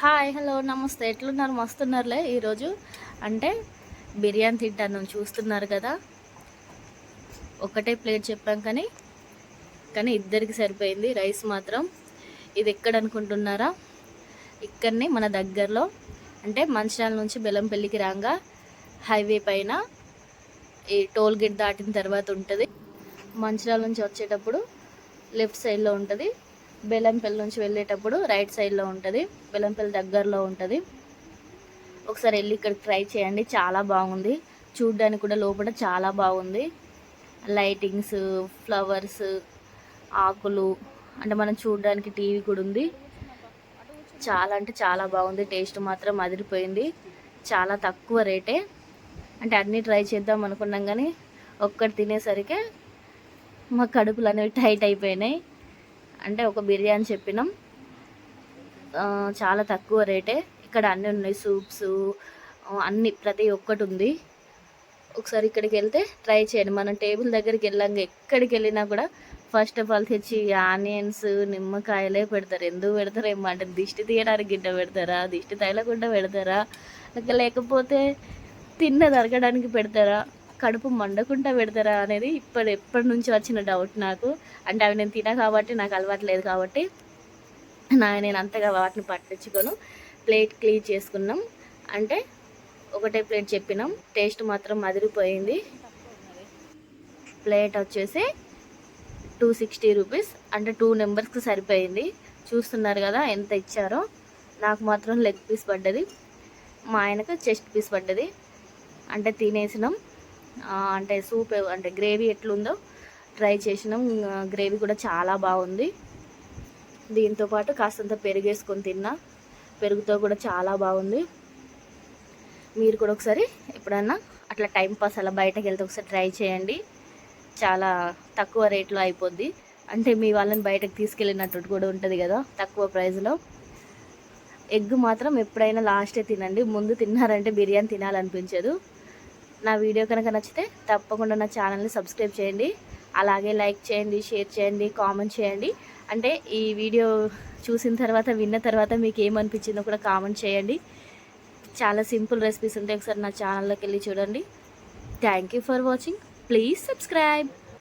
Hi hello నమస్తే. ఎట్లున్నారు? మస్తున్నారులే ఈరోజు. అంటే బిర్యానీ తింటాను చూస్తున్నారు కదా. ఒకటే ప్లేట్ చెప్పాం కానీ కానీ ఇద్దరికి సరిపోయింది రైస్ మాత్రం. ఇది ఎక్కడ అనుకుంటున్నారా? ఇక్కడనే మన దగ్గరలో. అంటే మంచిర్యాల నుంచి బెల్లంపల్లికి రాగా హైవే పైన ఈ టోల్ గేట్ దాటిన తర్వాత ఉంటుంది. మంచిర్యాల నుంచి వచ్చేటప్పుడు లెఫ్ట్ సైడ్లో ఉంటుంది. బెల్లంపల్లి నుంచి వెళ్ళేటప్పుడు రైట్ సైడ్లో ఉంటుంది. బెల్లంపల్లి దగ్గరలో ఉంటుంది. ఒకసారి వెళ్ళి ఇక్కడికి ట్రై చేయండి. చాలా బాగుంది. చూడ్డానికి కూడా లోపల చాలా బాగుంది. లైటింగ్స్ ఫ్లవర్స్ ఆకులు అంటే మనం చూడడానికి టీవీ కూడా ఉంది. చాలా అంటే చాలా బాగుంది. టేస్ట్ మాత్రం అదిరిపోయింది. చాలా తక్కువ రేటే. అంటే అన్నీ ట్రై చేద్దాం అనుకున్నాం కానీ ఒక్కటి తినేసరికి మా కడుపులు అనేవి టైట్ అయిపోయినాయి. అంటే ఒక బిర్యానీ చెప్పినాం. చాలా తక్కువ రేటే. ఇక్కడ అన్నీ ఉన్నాయి సూప్స్ అన్ని ప్రతి ఒక్కటి ఉంది. ఒకసారి ఇక్కడికి వెళ్తే ట్రై చేయండి. మనం టేబుల్ దగ్గరికి వెళ్ళాక ఎక్కడికి వెళ్ళినా కూడా ఫస్ట్ ఆఫ్ ఆల్ తెచ్చి ఆనియన్స్ నిమ్మకాయలే పెడతారు. ఎందుకు పెడతారు ఏమో దిష్టి తీయడానికి గిడ్డ పెడతారా? దిష్టి తగలకుండా పెడతారా? లేకపోతే తిన్న తరగడానికి పెడతారా? కడుపు మండకుండా పెడతారా అనేది ఇప్పటి ఎప్పటి నుంచి వచ్చిన డౌట్ నాకు. అంటే అవి నేను తిన కాబట్టి నాకు అలవాటు లేదు కాబట్టి నా నేను అంతగా వాటిని పట్టించుకోను. ప్లేట్ క్లీన్ చేసుకున్నాం. అంటే ఒకటే ప్లేట్ చెప్పినాం. టేస్ట్ మాత్రం అదిరిపోయింది. ప్లేట్ వచ్చేసి టూ సిక్స్టీ రూపీస్ అంటే టూ నెంబర్స్కి సరిపోయింది. చూస్తున్నారు కదా ఎంత ఇచ్చారో. నాకు మాత్రం లెగ్ పీస్ పడ్డది. మా ఆయనకు చెస్ట్ పీస్ పడ్డది. అంటే తినేసినాం. అంటే సూప్ అంటే గ్రేవీ ఎట్లుందో ట్రై చేసినాం. గ్రేవీ కూడా చాలా బాగుంది. దీంతో పాటు కాస్తంత పెరుగేసుకొని తిన్నా. పెరుగుతో కూడా చాలా బాగుంది. మీరు కూడా ఒకసారి ఎప్పుడన్నా అట్లా టైంపాస్ అలా బయటకు వెళ్తే ఒకసారి ట్రై చేయండి. చాలా తక్కువ రేట్లో అయిపోద్ది. అంటే మీ వాళ్ళని బయటకు తీసుకెళ్ళినట్టు కూడా ఉంటుంది కదా తక్కువ ప్రైస్లో ఎగ్ మాత్రం ఎప్పుడైనా లాస్టే తినండి. ముందు తిన్నారంటే బిర్యానీ తినాలనిపించదు. నా వీడియో కనుక నచ్చితే తప్పకుండా నా ఛానల్ని సబ్స్క్రైబ్ చేయండి. అలాగే లైక్ చేయండి షేర్ చేయండి కామెంట్ చేయండి. అంటే ఈ వీడియో చూసిన తర్వాత విన్న తర్వాత మీకు ఏమనిపించిందో కూడా కామెంట్ చేయండి. చాలా సింపుల్ రెసిపీస్ ఉంటాయి. ఒకసారి నా ఛానల్లోకి వెళ్ళి చూడండి. Thank you for watching please subscribe